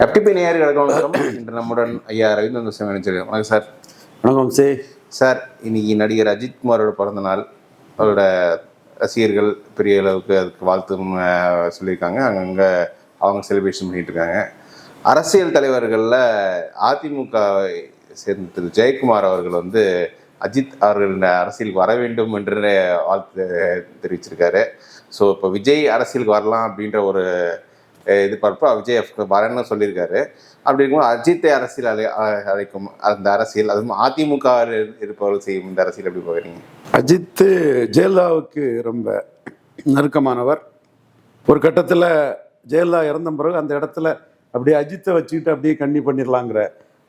FTP நேயர்களுக்கு வணக்கம் இன்று நம்முடன் ஐயா ரவீந்திரன் சிவம் நினைச்சிருக்கேன் வணக்கம் சார். வணக்கம் சே. சார் இன்னைக்கு நடிகர் அஜித் குமாரோட பிறந்த நாள். அவரோட ரசிகர்கள் பெரிய அளவுக்கு அதுக்கு வாழ்த்தும் அஹ், சொல்லியிருக்காங்க. அங்கங்கே அவங்க செலிப்ரேஷன் பண்ணிட்டு இருக்காங்க அரசியல் தலைவர்களில் அதிமுகவை சேர்ந்த திரு. ஜெயக்குமார் அவர்கள் வந்து அஜித் அவர்கள் அரசியலுக்கு வர வேண்டும் என்று வாழ்த்து தெரிவிச்சிருக்காரு. ஸோ இப்போ விஜய் அரசியலுக்கு வரலாம் அப்படின்ற ஒரு இது பார்ப்போம் விஜய் வரேன்னு சொல்லியிருக்காரு. அப்படி இருக்கும்போது அஜித்தை அரசியல் அழை அழைக்கும் அந்த அரசியல் அதுவும் அதிமுக இருப்பவர்கள் செய்யும் இந்த அரசியல் எப்படி பார்க்குறீங்க? அஜித்து ஜெயலலிதாவுக்கு ரொம்ப நெருக்கமானவர். ஒரு கட்டத்தில் ஜெயலலிதா இறந்த பிறகு அந்த இடத்துல அப்படியே அஜித்தை வச்சுக்கிட்டு அப்படியே கண்ணி பண்ணிடலாங்கிற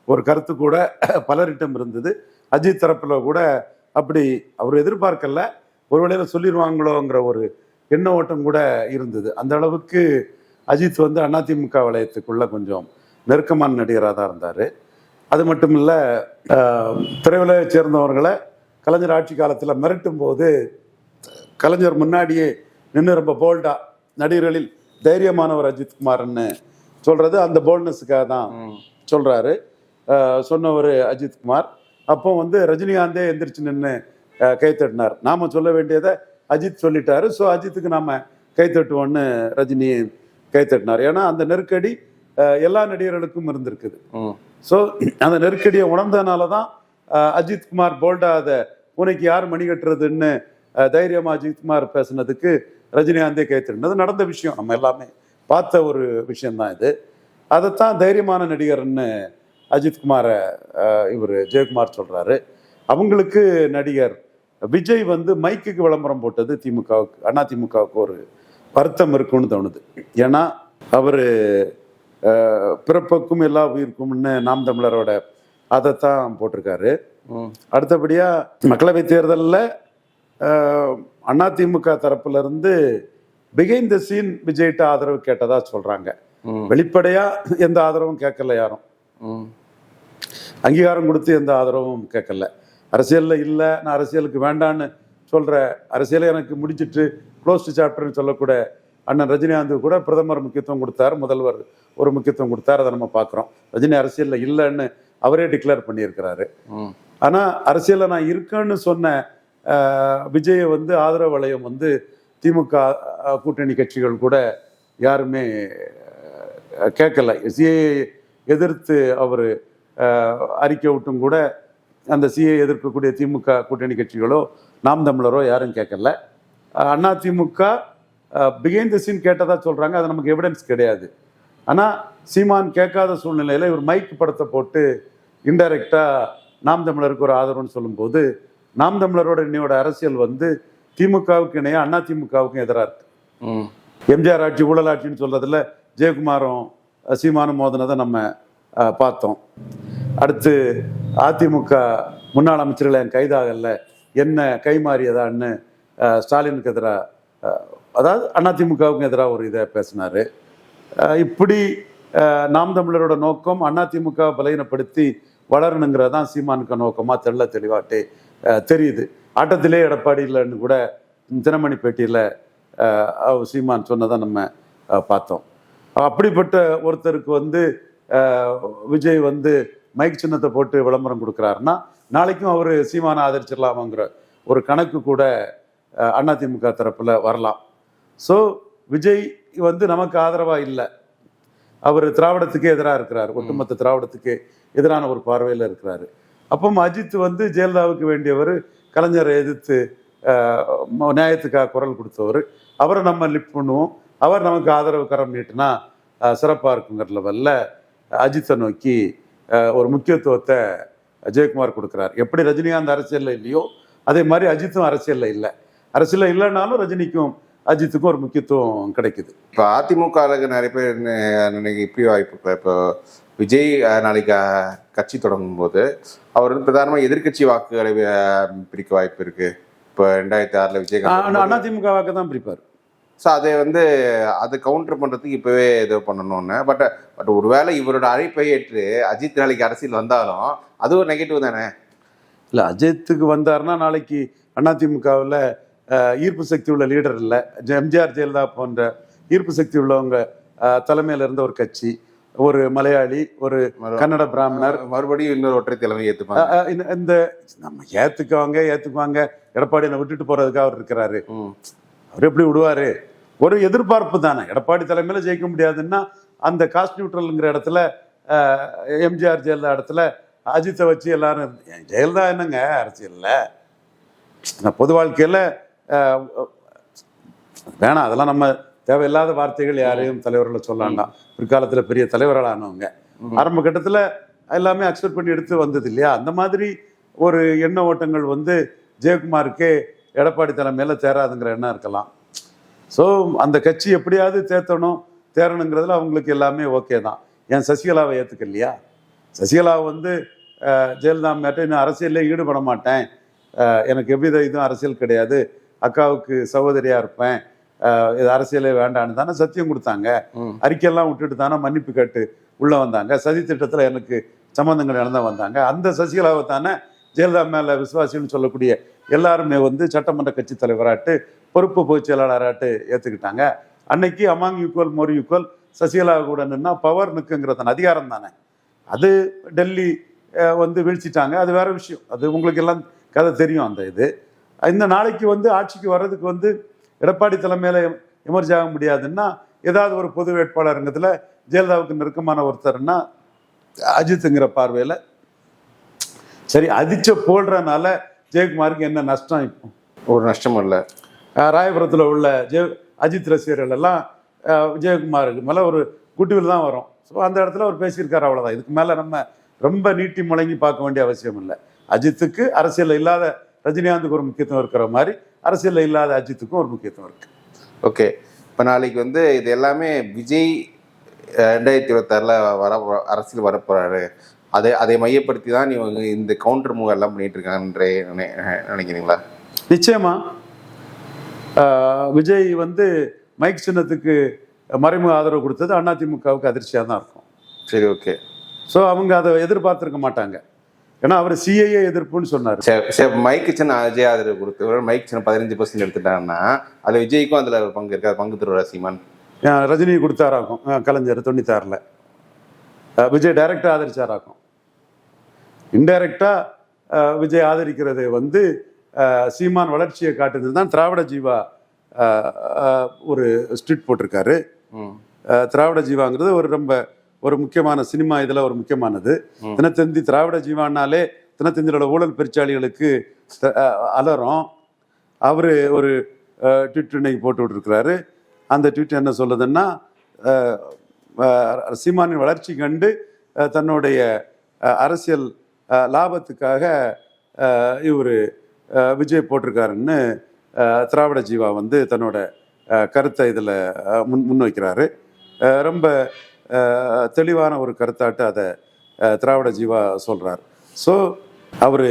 ஒரு கருத்து கூட பலரிடம் இருந்தது. அஜித் தரப்பில் கூட அப்படி அவர் எதிர்பார்க்கல. ஒரு வேளையில் சொல்லிடுவாங்களோங்கிற ஒரு எண்ண ஓட்டம் கூட இருந்தது. அந்த அளவுக்கு அஜித் வந்து அதிமுக வளையத்துக்குள்ள கொஞ்சம் நெருக்கமான நடிகராக தான் இருந்தார். அது மட்டும் இல்லை திரையுலகை சேர்ந்தவர்களை கலைஞர் ஆட்சி காலத்தில் மிரட்டும் போது கலைஞர் முன்னாடியே நின்று ரொம்ப போல்டா நடிகர்களில் தைரியமானவர் அஜித்குமார்னு சொல்றது அந்த போல்ட்னஸுக்காக தான் சொல்றாரு. அஹ் சொன்னவர் அஜித்குமார் அப்போ வந்து ரஜினிகாந்தே எந்திரிச்சு நின்று கை தட்டினார். நாம சொல்ல வேண்டியதை அஜித் சொல்லிட்டாரு. ஸோ அஜித்துக்கு நாம கை தட்டுவோன்னு ரஜினி கை தட்டினார் ஏன்னா அந்த நெருக்கடி எல்லா நடிகர்களுக்கும் இருந்திருக்குது. ஸோ அந்த நெருக்கடியை உணர்ந்ததுனால தான் அஹ், அஜித்குமார் போல்டா அதை உனக்கு யார் மணி கட்டுறதுன்னு தைரியமா அஜித்குமார் பேசுனதுக்கு ரஜினிகாந்தே கைத்திருந்தது. நடந்த விஷயம். நம்ம எல்லாமே பார்த்த ஒரு விஷயம்தான் இது. அதைத்தான் தைரியமான நடிகர்னு அஜித்குமாரை இவர் ஜெயக்குமார் சொல்றாரு. அவங்களுக்கு நடிகர் விஜய் வந்து மைக்குக்கு விளம்பரம் போட்டது திமுகவுக்கு அண்ணா திமுகவுக்கு ஒரு வருத்தம் இருக்குன்னு தோணுது. ஏன்னா அவர் பிறப்புக்கும் எல்லா உயிருக்கும்னு நாம் தமிழரோட அதைத்தான் போட்டிருக்காரு. ம். அடுத்தபடியா மக்களவை தேர்தலில் அதிமுக தரப்புல இருந்து பிகைன் த சீன் விஜய்கிட்ட ஆதரவு கேட்டதா சொல்றாங்க. ம். வெளிப்படையா எந்த ஆதரவும் கேட்கல யாரும். அங்கீகாரம் கொடுத்து எந்த ஆதரவும் கேட்கல. அரசியல்ல இல்லை நான் அரசியலுக்கு வேண்டான்னு சொல்ற அரசியலை எனக்கு முடிச்சிட்டு க்ளோஸ்ட் சாப்டர்னு சொல்லக்கூட அண்ணன் ரஜினிகாந்த் கூட பிரதமர் முக்கியத்துவம் கொடுத்தார் முதல்வர் ஒரு முக்கியத்துவம் கொடுத்தார் அதை நம்ம பார்க்குறோம். ரஜினி அரசியல்ல இல்லைன்னு அவரே டிக்ளேர் பண்ணியிருக்கிறாரு. ம். ஆனா அரசியல்ல நான் இருக்கேன்னு சொன்ன விஜயை வந்து ஆதரவு வளையம் வந்து திமுக கூட்டணி கட்சிகள் கூட யாருமே கேட்கல. சிஏ எதிர்த்து அவர் அறிக்கை விட்டும் கூட அந்த சிஏ எதிர்க்கக்கூடிய திமுக கூட்டணி கட்சிகளோ நாம் தமிழரோ யாரும் கேட்கல. அஹ், அண்ணா திமுக பிகைன் த சீன் கேட்டதா சொல்றாங்க. அது நமக்கு எவிடன்ஸ் கிடையாது. ஆனா சீமான் கேட்காத சூழ்நிலையில இவர் மைக் படத்தை போட்டு இன்டைரக்டா நாம் தமிழருக்கு ஒரு ஆதரவுன்னு சொல்லும்போது நாம் தமிழரோட இன்னையோட அரசியல் வந்து திமுகவுக்கு இணையா அண்ணா திமுகவுக்கும் எதிராக இருக்கு. எம்ஜிஆர் ஆட்சி ஊழல் ஆட்சின்னு சொல்றதுல ஜெயக்குமாரும் சீமானும் மோதினதை நம்ம பார்த்தோம். அடுத்து அதிமுக முன்னாள் அமைச்சர்கள் என் கைதாகல என்ன கைமாறியதான்னு அஹ், ஸ்டாலினுக்கு எதிராக அதாவது அதிமுகவுக்கு எதிராக ஒரு இதை பேசினார். இப்படி நாம் தமிழரோட நோக்கம் அதிமுக பலகீனப்படுத்தி வளரணுங்கிறது தான் சீமானுக்கு நோக்கமாக தெள்ள தெளிவாட்டே தெரியுது. ஆட்டத்திலே எடப்பாடி இல்லைன்னு கூட தினமணி பேட்டியில் சீமான் சொன்னதை நம்ம பார்த்தோம். அப்படிப்பட்ட ஒருத்தருக்கு வந்து விஜய் வந்து மைக் சின்னத்தை போட்டு விளம்பரம் கொடுக்குறாருன்னா நாளைக்கும் அவர் சீமானை ஆதரிச்சிடலாமாங்கிற ஒரு கணக்கு கூட அதிமுக தரப்புல வரலாம். ஸோ விஜய் வந்து நமக்கு ஆதரவா இல்லை. அவர் திராவிடத்துக்கு எதிராக இருக்கிறார். ஒட்டுமொத்த திராவிடத்துக்கு எதிரான ஒரு பார்வையில் இருக்கிறாரு. அப்போ அஜித் வந்து ஜெயலலிதாவுக்கு வேண்டியவர் கலைஞரை எதிர்த்து நியாயத்துக்காக குரல் கொடுத்தவர். அவரை நம்ம லிப் பண்ணுவோம். அவர் நமக்கு ஆதரவு கரம் நீட்டினா சிறப்பாக இருக்குங்கிற லெவலில் அஜித்தை நோக்கி ஒரு முக்கியத்துவத்தை ஜெயக்குமார் கொடுக்குறார். எப்படி ரஜினிகாந்த் அரசியலில் இல்லையோ அதே மாதிரி அஜித்தும் அரசியலில் இல்லை. அரசியலில் இல்லைனாலும் ரஜினிக்கும் அஜித்துக்கும் ஒரு முக்கியத்துவம் கிடைக்குது. இப்போ அதிமுகவுக்கு நிறைய பேர் நினைக்க இப்படி வாய்ப்பு இப்போ விஜய் நாளைக்கு கட்சி தொடங்கும் போது அவர் வந்து பிரதானமாக எதிர்க்கட்சி வாக்குகளை பிரிக்க வாய்ப்பு இருக்கு. இப்போ ரெண்டாயிரத்தி ஆறில் விஜயகாந்த் அதிமுக வாக்கு தான் பிரிப்பார். ஸோ அதை வந்து அதை கவுண்டர் பண்ணுறதுக்கு இப்போவே இது பண்ணணும்னு. பட் பட் ஒருவேளை இவரோட அழைப்பை ஏற்று அஜித் நாளைக்கு அரசியல் வந்தாலும் அது ஒரு நெகட்டிவ் தானே? இல்லை அஜித்துக்கு வந்தாருன்னா நாளைக்கு அதிமுகவில் ஈர்ப்பு சக்தி உள்ள லீடர் இல்லை. எம்ஜிஆர் ஜெயலலிதா போன்ற ஈர்ப்பு சக்தி உள்ளவங்க தலைமையில் இருந்த ஒரு கட்சி ஒரு மலையாளி ஒரு கன்னட பிராமணர். மறுபடியும் இன்னொரு ஒற்றை தலைமை ஏத்துப்பாங்க. இந்த- நம்ம ஏத்துக்குவாங்க ஏத்துக்குவாங்க எடப்பாடி என்னை விட்டுட்டு போறதுக்கு அவர் இருக்கிறாரு. அவர் எப்படி விடுவாரு? ஒரு எதிர்பார்ப்பு தானே. எடப்பாடி தலைமையில ஜெயிக்க முடியாதுன்னா அந்த காஸ்ட் நியூட்ரல்ங்கிற இடத்துல எம்ஜிஆர் ஜெயலலிதா இடத்துல அஜித்தை வச்சு எல்லாரும் ஜெயலலிதா என்னங்க அரசியல்ல? பொது வாழ்க்கையில வேணாம் அதெல்லாம் நம்ம தேவையில்லாத வார்த்தைகள் யாரையும் தலைவர்களை சொல்லலாம் பிற்காலத்துல பெரிய தலைவர்களானவங்க. ஆரம்ப கட்டத்துல எல்லாமே அக்செப்ட் பண்ணி எடுத்து வந்தது இல்லையா? அந்த மாதிரி ஒரு எண்ண ஓட்டங்கள் வந்து ஜெயக்குமாருக்கு எடப்பாடி தலைமையில தேராதுங்கிற எண்ணம் இருக்கலாம். ஸோ அந்த கட்சி எப்படியாவது தேத்தணும் தேரணுங்கிறதுல அவங்களுக்கு எல்லாமே ஓகே தான். ஏன் சசிகலாவை ஏற்றுக்கலையா சசிகலா வந்து ஜெயலலிதா மேட்ட இன்னும் அரசியலில் ஈடுபட மாட்டேன். எனக்கு எவ்வித இதுவும் அரசியல் கிடையாது. அக்காவுக்கு சகோதரியா இருப்பேன். இது அரசியலே வேண்டான்னு தானே சத்தியம் கொடுத்தாங்க. அறிக்கையெல்லாம் விட்டுட்டு தானே மன்னிப்பு கேட்டு உள்ள வந்தாங்க. சதி திட்டத்தில் எனக்கு சம்பந்தங்கள் நடந்தா வந்தாங்க. அந்த சசிகலாவை தானே ஜெயலலிதா மேல விசுவாசின்னு சொல்லக்கூடிய எல்லாருமே வந்து சட்டமன்ற கட்சி தலைவராட்டு பொறுப்பு பொதுச் செயலாளராட்டு ஏத்துக்கிட்டாங்க. அன்னைக்கு among equal more equal Sasikala கூட நின்னா பவர் நிற்குங்கிறது அதிகாரம் தானே. அது டெல்லி வந்து வீழ்த்திட்டாங்க அது வேற விஷயம். அது உங்களுக்கு எல்லாம் கதை தெரியும் அந்த இது. இந்த நாளைக்கு வந்து ஆட்சிக்கு வர்றதுக்கு வந்து எடப்பாடி தலைமையில எமர்ஜ் ஆக முடியாதுன்னா ஏதாவது ஒரு பொது வேட்பாளருங்கிறதுல ஜெயலலிதாவுக்கு நெருக்கமான ஒருத்தர்னா அஜித்துங்கிற பார்வையில சரி அடிச்ச போடுறதுனால ஜெயக்குமாருக்கு என்ன நஷ்டம் இப்போ? ஒரு நஷ்டமும் இல்லை. ராயபுரத்தில் உள்ள ஜெய அஜித் ரசிகர்கள் எல்லாம் விஜயகுமாருக்கு மேலே ஒரு குட்டுவில் தான் வரும். ஸோ அந்த இடத்துல அவர் பேசியிருக்காரு அவ்வளோதான் இதுக்கு மேலே நம்ம ரொம்ப நீட்டி முழங்கி பார்க்க வேண்டிய அவசியம் இல்லை. அஜித்துக்கு அரசியலில் இல்லாத ரஜினிகாந்துக்கு ஒரு முக்கியத்துவம் இருக்கிற மாதிரி அரசியலில் இல்லாத அஜித்துக்கும் ஒரு முக்கியத்துவம் இருக்கு. ஓகே. இப்போ நாளைக்கு வந்து இது எல்லாமே விஜய் ரெண்டாயிரத்தி இருபத்தாறில் வர அரசியல் வரப்போறாரு. அதை அதை மையப்படுத்தி தான் இவங்க இந்த கவுண்டர் மூவ் எல்லாம் பண்ணிட்டு இருக்காங்கன்ற நினை- நினைக்கிறீங்களா? நிச்சயமா. விஜய் வந்து மைக் சின்னத்துக்கு மறைமுக ஆதரவு கொடுத்தது அதிமுகவுக்கு அதிர்ச்சியாக தான் இருக்கும். சரி ஓகே. ஸோ அவங்க அதை எதிர்பார்த்திருக்க மாட்டாங்க. ஏன்னா அவர் சிஏஏ எதிர்ப்புன்னு சொன்னார். சரி மைக்கு சின்ன அஜய் ஆதரவு கொடுத்து மைக் சின்ன பதினஞ்சு பர்சன்ட் எடுத்துட்டாங்கன்னா அது விஜய்க்கும் அதில் பங்கு இருக்கா? பங்கு தருவாரா சீமான். ரஜினி கொடுத்தாராக்கும். அஹ் கலைஞர் தொண்ணூத்தாறில். விஜய் டைரக்டாக ஆதரிச்சாராக்கும். இன்டைரக்டாக விஜய் ஆதரிக்கிறது வந்து சீமான் வளர்ச்சியை காட்டுறது தான் திராவிட ஜீவா ஒரு ஸ்ட்ரிட் போட்டிருக்காரு. திராவிட ஜீவாங்கிறது ஒரு ரொம்ப ஒரு முக்கியமான சினிமா இதில் ஒரு முக்கியமானது. தினத்தந்தி திராவிட ஜீவானாலே தினத்தந்தியோட ஊழல் பெருச்சாளிகளுக்கு அலறும். அவர் ஒரு ட்விட் இன்னைக்கு போட்டு விட்டுருக்கிறாரு. அந்த ட்விட் என்ன சொல்லுதுன்னா சீமானின் வளர்ச்சி கண்டு தன்னுடைய அரசியல் லாபத்துக்காக இவர் விஜய் போட்டிருக்காருன்னு திராவிட ஜீவா வந்து தன்னோட கருத்தை இதில் முன் முன்வைக்கிறாரு. அஹ், ரொம்ப தெளிவான ஒரு கருத்தாட்டு அதை திராவிட ஜீவா சொல்கிறார் ஸோ அவர்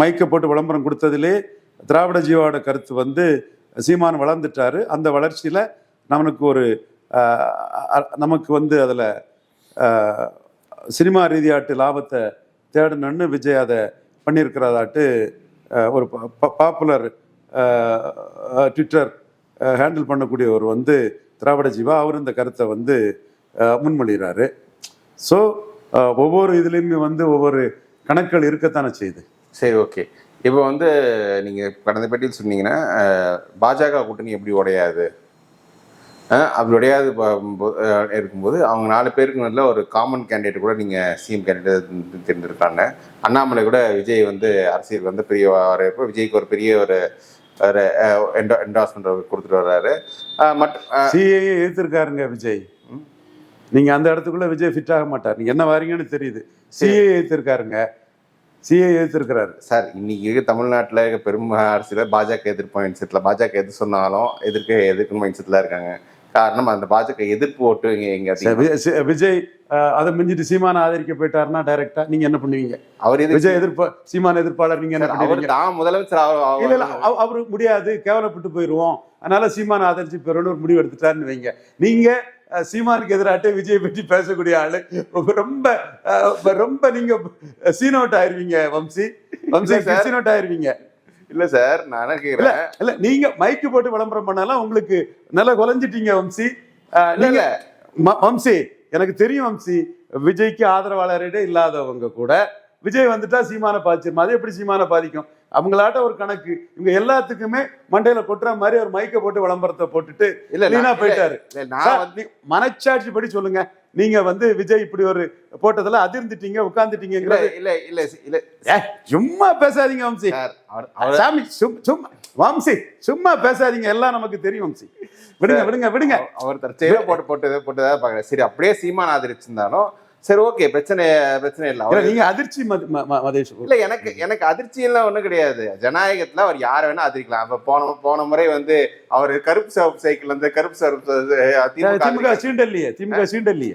மைக்கை போட்டு விளம்பரம் கொடுத்ததிலே திராவிட ஜீவாவோட கருத்து வந்து சீமான் வளர்ந்துட்டாரு. அந்த வளர்ச்சியில் நமக்கு ஒரு நமக்கு வந்து அதில் சினிமா ரீதியாட்டு லாபத்தை தேடணும்னு விஜய் அதை பண்ணியிருக்கிறதாட்டு ஒரு பாப்புலர் ட்விட்டர் ஹேண்டில் பண்ணக்கூடியவர் வந்து திராவிட ஜீவா. அவர் இந்த கருத்தை வந்து முன்மொழிகிறாரு. ஸோ ஒவ்வொரு இதுலேயுமே வந்து ஒவ்வொரு கணக்குகள் இருக்கத்தானே செய்யுது. சரி ஓகே. இப்போ வந்து நீங்கள் கடந்த பேட்டியில் சொன்னீங்கன்னா பாஜக கூட்டணி எப்படி உடையாது? அப்படி உடையாது இருக்கும்போது அவங்க நாலு பேருக்கு நல்ல ஒரு காமன் கேண்டிடேட் கூட நீங்கள் சிஎம் கேண்டிடேட் தேர்ந்தெடுக்கலான்னு அண்ணாமலை கூட விஜய் வந்து அரசியல் வந்து பெரிய வரவேற்பு விஜய்க்கு ஒரு பெரிய ஒரு ஒரு என்டாஸ்மெண்ட் கொடுத்துட்டு வர்றாரு. மட் சிஏஏ எதிர்த்திருக்காருங்க விஜய். ம். நீங்க அந்த இடத்துக்குள்ள விஜய் ஃபிட் ஆக மாட்டார். நீங்க என்ன வாரீங்கன்னு தெரியுது. சிஏ எதிர்த்திருக்காருங்க சிஏ எதிர்த்திருக்கிறாரு சார் இன்னைக்கு தமிழ்நாட்டில் பெரும் அரசியல பாஜக எதிர்ப்பு மைண்ட் செட்டில் பாஜக எது சொன்னாலும் எதிர்க்க எதிர்க்கும் மைண்ட் செட்டில் இருக்காங்க. காரணம் அந்த பாஜக எதிர்ப்பு ஓட்டு இங்க விஜய் அதை மிஞ்சிட்டு சீமான ஆதரிக்க போயிட்டாருன்னா டைரக்டா நீங்க என்ன பண்ணுவீங்க? அவர் விஜய் எதிர்ப்ப சீமான எதிர்ப்பாளர் நீங்க என்ன பண்ணுவீங்க? தான் முதலமைச்சர் இல்ல இல்ல அவ- அவரு முடியாது கேவலப்பட்டு போயிருவோம். அதனால சீமான ஆதரிச்சு பெறணும் ஒரு முடிவு எடுத்துட்டாருன்னு வைங்க. நீங்க சீமானுக்கு எதிராட்டு விஜய் பற்றி பேசக்கூடிய ஆளு. ரொம்ப ரொம்ப நீங்க சீனோட் ஆயிருவீங்க வம்சி. வம்சி. சீனோட் ஆயிருவீங்க. இல்ல சார் நான் என்ன கேக்குறேன்? இல்ல நீங்க மைக்கு போட்டு விளம்பரம் பண்ணாலும் உங்களுக்கு நல்லா குலைஞ்சிட்டீங்க வம்சி. நீங்க வம்சி எனக்கு தெரியும் வம்சி. விஜய்க்கு ஆதரவாளரிடே இல்லாதவங்க கூட விஜய் வந்துட்டா சீமான பாதிச்சிருமா? அது எப்படி சீமான பாதிக்கும்? அவங்களாட்ட ஒரு கணக்கு இவங்க எல்லாத்துக்குமே மண்டையில கொட்டுற மாதிரி ஒரு மைக்க போட்டு விளம்பரத்தை போட்டுட்டு இல்ல clean ஆ நான் போயிட்டாரு மனச்சாட்சி படி சொல்லுங்க நீங்க வந்து விஜய் இப்படி ஒரு போட்டதுல அதிர்ந்துட்டீங்க இல்ல உட்கார்ந்துட்டீங்கிறது இல்ல இல்ல இல்ல சும்மா பேசாதீங்க வம்சி சாமி சும்- சும்மா வம்சி சும்மா பேசாதீங்க எல்லாம் நமக்கு தெரியும் வம்சி விடுங்க விடுங்க விடுங்க அவர்- அவர் தற்செயலா போட்டு போட்டு போட்டதா பாக்குறேன் சரி அப்படியே சீமான் ஆதரிச்சிருந்தாலும் சரி ஓகே பிரச்சனை பிரச்சனை இல்ல. நீங்க அதிர்ச்சி மதேஷ். இல்ல எனக்கு எனக்கு அதிர்ச்சி எல்லாம் ஒண்ணும் கிடையாது. ஜனநாயகத்துல அவர் யார வேணா ஆதரிக்கலாம் அப்ப போன போன முறை வந்து அவர் கருப்பு சிவப்பு சைக்கிள் வந்து கருப்பு சிவப்பு திமுக சீண்டல்லையே திமுக சீண்டல்லையே.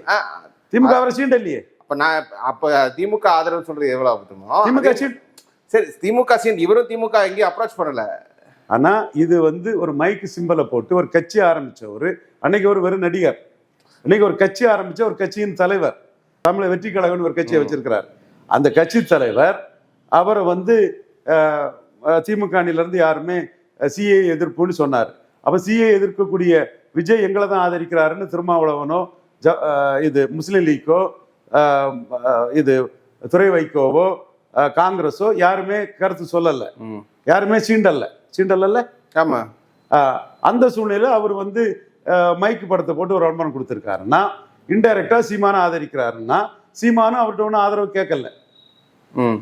திமுக அவரை சீண்டல்லையே. அப்ப நான் அப்ப திமுக ஆதரவு சொல்றது எவ்வளவு அபத்தமோ? திமுக சீண்ட் சரி திமுக சீன் இவரும் திமுக எங்கேயும் அப்ரோச் பண்ணல. ஆனா இது வந்து ஒரு மைக்கு சிம்பலை போட்டு ஒரு கட்சி ஆரம்பிச்சவர். அன்னைக்கு ஒரு வெறும் நடிகர். இன்னைக்கு ஒரு கட்சி ஆரம்பிச்ச ஒரு கட்சியின் தலைவர். தமிழக வெற்றி கழகம்னு ஒரு கட்சியை வச்சிருக்கிறார். அந்த கட்சி தலைவர் அவரை வந்து திமுக இருந்து யாருமே சிஏ எதிர்ப்புன்னு சொன்னார். அப்ப சிஏ எதிர்க்கக்கூடிய விஜய் எங்களை தான் ஆதரிக்கிறாருன்னு திருமாவளவனோ ஜ இது முஸ்லீம் லீக்கோ இது துறை வைகோவோ அஹ், காங்கிரஸோ யாருமே கருத்து சொல்லல. யாருமே சீண்டல்ல. சீண்டல்ல ஆமா. அந்த சூழ்நிலையில அவர் வந்து மைக்கு படத்தை போட்டு ஒரு விளம்பரம் கொடுத்துருக்காருன்னா இன்டைரக்டா சீமானை ஆதரிக்கிறாருன்னா சீமானும் அவர்கிட்ட ஒன்றும் ஆதரவு கேட்கல. ம்.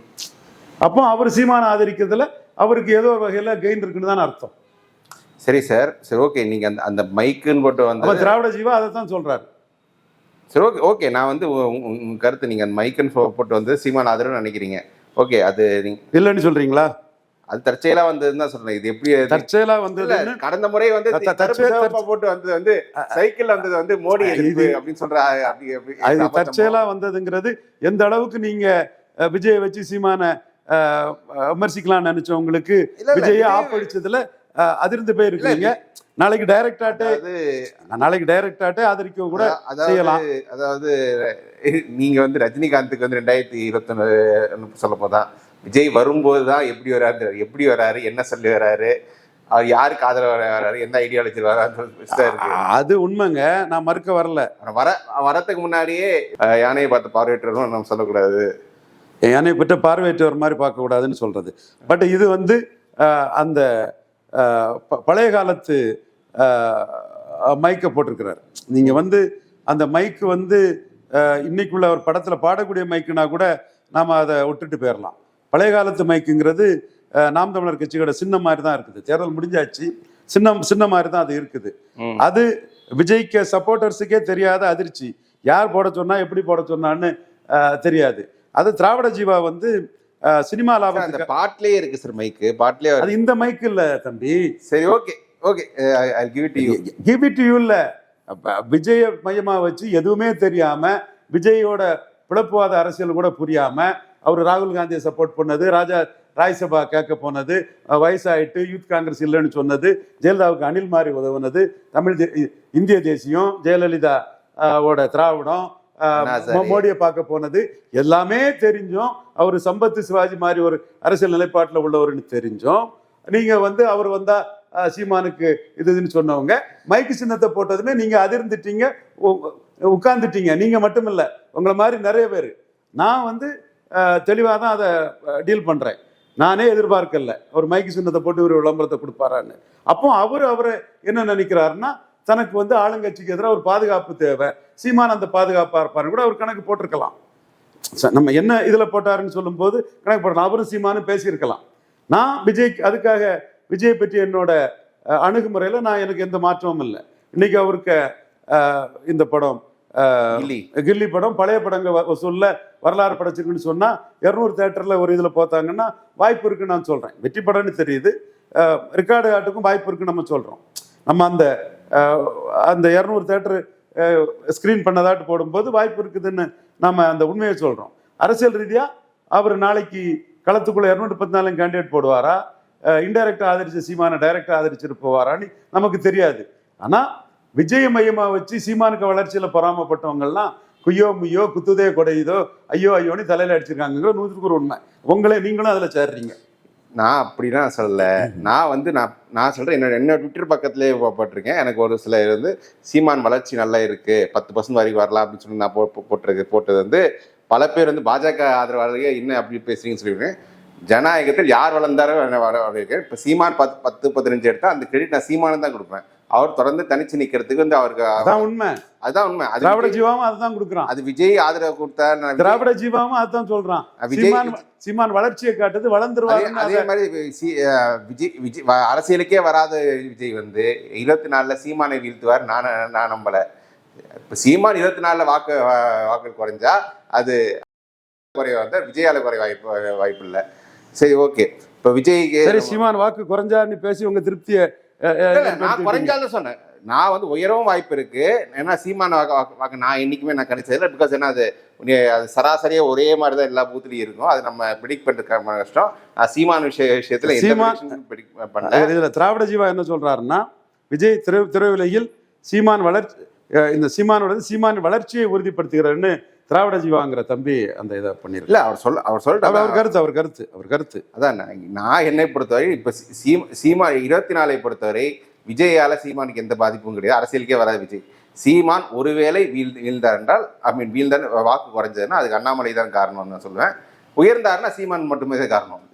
அப்போ அவர் சீமானை ஆதரிக்கிறதுல அவருக்கு ஏதோ ஒரு வகையில கெயின் இருக்குன்னு தான் அர்த்தம். சரி சார். சரி ஓகே நீங்க அந்த அந்த மைக்குன்னு போட்டு வந்து திராவிட ஜீவா அதை தான் சொல்றாரு. சரி ஓகே ஓகே நான் வந்து உ- உ- உங்க கருத்து நீங்க அந்த மைக்குன்னு போட்டு வந்து சீமான் ஆதரவு நினைக்கிறீங்க. ஓகே அது இல்லைன்னு சொல்றீங்களா? அது தற்செயலா வந்ததுன்னு தான் சொல்றேன் இது எப்படி தற்செயலா வந்ததுன்னு கடந்த முறை வந்து போட்டு வந்தது வந்து சைக்கிள் வந்தது வந்து மோடி அப்படின்னு சொல்ற அது? தற்செயலா வந்ததுங்கிறது எந்த அளவுக்கு நீங்க விஜயை வச்சு சீமான விமர்சிக்கலாம்னு நினைச்சவங்களுக்கு விஜயை விஜய் ஆப் அடிச்சதுல அஹ், அதிர்ந்து போயிருக்கீங்க நாளைக்கு டைரக்டாட்டே அதாவது நாளைக்கு டைரக்டாட்டே ஆதரிக்க கூட அதாவது செய்யலாம். அதாவது நீங்க வந்து ரஜினிகாந்துக்கு வந்து ரெண்டாயிரத்தி இருபத்தி சொல்ல போதான் விஜய் வரும்போது தான் எப்படி வராரு எப்படி வராரு என்ன சொல்லி வராரு அவர் யாருக்கு ஆதரவு வராரு என்ன ஐடியாலஜி வராரு அது உண்மைங்க. நான் மறுக்க வரல. வர வரத்துக்கு முன்னாடியே யானையை பார்த்து பார்வையற்றரும் நம்ம சொல்லக்கூடாது. என்னை பற்ற பார்வையற்றவர் மாதிரி பார்க்கக்கூடாதுன்னு சொல்றது. பட் இது வந்து அந்த பழைய காலத்து மைக்கை போட்டிருக்கிறார். நீங்க வந்து அந்த மைக்கு வந்து இன்னைக்குள்ள ஒரு படத்துல பாடக்கூடிய மைக்குனா கூட நாம அதை விட்டுட்டு போயிடலாம் பழைய காலத்து மைக்குங்கிறது நாம் தமிழர் கட்சியோட சின்ன மாதிரி தான் இருக்குது. தேர்தல் முடிஞ்சாச்சு. சின்ன சின்ன மாதிரி தான் அது இருக்குது. அது விஜய்க்கு சப்போர்ட்டர்ஸுக்கே தெரியாத அதிர்ச்சி. யார் போட சொன்னா எப்படி போட சொன்னான்னு தெரியாது. அது திராவிட ஜீவா வந்து சினிமா சார், அந்த பாட்டிலேயே இருக்கு சார் மைக்கு. பாட்டிலே அது இந்த மைக்கு இல்ல தம்பி. சரி okay. Okay. Give it you give it you இல்ல. விஜய மையமா வச்சு எதுவுமே தெரியாம விஜயோட பிளப்புவாத அரசியல் கூட புரியாம அவர் ராகுல் காந்தியை சப்போர்ட் பண்ணது ராஜா ராஜ்சபா கேட்க போனது வயசாயிட்டு யூத் காங்கிரஸ் இல்லைன்னு சொன்னது ஜெயலலிதாவுக்கு அனில் மாதிரி உதவுனது தமிழ் இந்திய தேசியம் ஜெயலலிதா ஓட திராவிடம். மோடியை பார்க்க போனது எல்லாமே தெரிஞ்சும் அவர் சம்பத்து சிவாஜி மாதிரி ஒரு அரசியல் நிலைப்பாட்டில் உள்ளவர்னு தெரிஞ்சும் நீங்க வந்து அவர் வந்தா அஹ், சீமானுக்கு இது இதுன்னு சொன்னவங்க மைக்கு சின்னத்தை போட்டதுமே நீங்க அதிர்ந்துட்டீங்க உ- உட்கார்ந்துட்டீங்க நீங்க மட்டும் இல்ல உங்களை மாதிரி நிறைய பேர் நான் வந்து தெளிவாக தான் அதை டீல் பண்ணுறேன் நானே எதிர்பார்க்கல. ஒரு மைக்கு சின்னத்தை போட்டு ஒரு விளம்பரத்தை கொடுப்பாரான்னு. அப்போ அவர் அவரை என்ன நினைக்கிறாருன்னா தனக்கு வந்து ஆளுங்கட்சிக்கு எதிராக ஒரு பாதுகாப்பு தேவை. சீமான் அந்த பாதுகாப்பாக இருப்பாரு கூட அவர் கணக்கு போட்டிருக்கலாம். ச- நம்ம என்ன இதில் போட்டாருன்னு சொல்லும்போது கணக்கு போடலாம். அவரும் சீமானும் பேசியிருக்கலாம். நான் விஜய் அதுக்காக விஜய் பற்றி என்னோட அணுகுமுறையில் நான் எனக்கு எந்த மாற்றமும் இல்லை. இன்னைக்கு அவருக்கு இந்த படம் கில்லி. படம் பழைய படங்கள் வசூல்ல வரலாறு படைச்சிருக்குன்னு சொன்னா இரநூறு தேட்டர்ல ஒரு இதுல போத்தாங்கன்னா வாய்ப்பு இருக்குன்னு நான் சொல்றேன். வெற்றி படம்னு தெரியுது. ரெக்கார்டு ஆட்டுக்கும் வாய்ப்பு இருக்குன்னு நம்ம சொல்றோம். நம்ம அந்த அந்த இரநூறு தேட்டர் ஸ்கிரீன் பண்ணதாட்டு போடும்போது வாய்ப்பு இருக்குதுன்னு நம்ம அந்த உண்மையை சொல்றோம். அரசியல் ரீதியா அவர் நாளைக்கு களத்துக்குள்ள இரநூத்தி பத்தி நாலு கேண்டிடேட் போடுவாரா இன்டைரக்டா ஆதரிச்ச சீமான டைரக்டா ஆதரிச்சுட்டு போவாரான்னு நமக்கு தெரியாது. ஆனா விஜய மையமா வச்சு சீமானுக்கு வளர்ச்சியில பொறாமப்பட்டவங்கலாம் குய்யோ முய்யோ குத்துதே கொடையுதோ ஐயோ ஐயோன்னு தலையில அடிச்சிருக்காங்க நூற்றுக்கு ஒரு உண்மை. உங்களே நீங்களும் அதுல சேர்றீங்க. நான் அப்படிலாம் சொல்லல. நான் வந்து நான் நான் சொல்றேன் என்னோட என்னோட ட்விட்டர் பக்கத்துலேயே போட்டிருக்கேன். எனக்கு ஒரு சில வந்து சீமான் வளர்ச்சி நல்லா இருக்கு பத்து பர்சன்ட் வரைக்கும் வரலாம் அப்படின்னு சொல்லி நான் போ போட்டிருக்கு போட்டது வந்து பல பேர் வந்து பாஜக ஆதரவாளர்களே என்ன அப்படி பேசுறீங்கன்னு சொல்லியிருக்கேன் ஜனநாயகத்தில் யார் வளர்ந்தாரோ என்ன வர இருக்கேன் இப்போ சீமான் பத்து பத்து பதினஞ்சு எடுத்தா அந்த கிரெடிட் நான் சீமானு தான் கொடுப்பேன். அவர் தொடர்ந்து தனிச்சு நிக்கிறதுக்கு வந்து அவருக்கு அதான் உண்மை. அதுதான் உண்மை. திராவிட ஜீவாவும் அதுதான் கொடுக்குறான். அது விஜய் ஆதரவு கொடுத்தா திராவிட ஜீவாவும் அதுதான் சொல்றான். விஜய் சீமான் வளர்ச்சியை காட்டுது வளர்ந்துருவாரு அதே மாதிரி விஜய் விஜய் அரசியலுக்கே வராத விஜய் வந்து இருபத்தி நாலுல சீமானை வீழ்த்துவார். நான் நான் நம்பல. இப்ப சீமான் இருபத்தி நாலுல வாக்கு வாக்கு குறைஞ்சா அது குறைவா இருந்தா விஜயால குறை வாய்ப்பு வாய்ப்பு இல்லை. சரி ஓகே. இப்ப விஜய்க்கு சரி சீமான் வாக்கு குறைஞ்சாருன்னு பேசி உங்க திருப்தியை நான். குறைஞ்சாலும் சொன்னேன். நான் வந்து உயரவும் வாய்ப்பு இருக்கு. ஏன்னா சீமான வாக்கு நான் என்னைக்குமே நான் கணிச்சதில்லை. பிகாஸ் ஏன்னா அது அது சராசரியா ஒரே மாதிரி தான் எல்லா பூத்துலயும் இருக்கும். அது நம்ம ப்ரிடிக் பண்றது க- கஷ்டம். நான் சீமான விஷய விஷயத்துல பண்ணல. இதுல திராவிட ஜீவா என்ன சொல்றாருன்னா விஜய் திரை திரையுலகில் சீமான் வளர்ச்சி இந்த சீமானோட சீமான் வளர்ச்சியை உறுதிப்படுத்துகிறாருன்னு திராவிட ஜீவாங்கிற தம்பி அந்த இதை பண்ணிருக்கு இல்ல அவர் சொல்ல அவர் சொல்லிட்டு அவர் கருத்து அவர் கருத்து அவர் கருத்து. அதான் நான் என்னை பொறுத்தவரை இப்ப சீமா சீமா இருபத்தி நாலை பொறுத்தவரை விஜயால சீமானுக்கு எந்த பாதிப்பும் கிடையாது. அரசியலுக்கே வராது விஜய். சீமான் ஒருவேளை வீழ் வீழ்ந்தார் என்றால் ஐ மீன் வீழ்ந்தார் வாக்கு குறைஞ்சதுன்னா அதுக்கு அண்ணாமலை தான் காரணம்னு நான் சொல்லுவேன். உயர்ந்தாருன்னா சீமான் மட்டுமே காரணம்.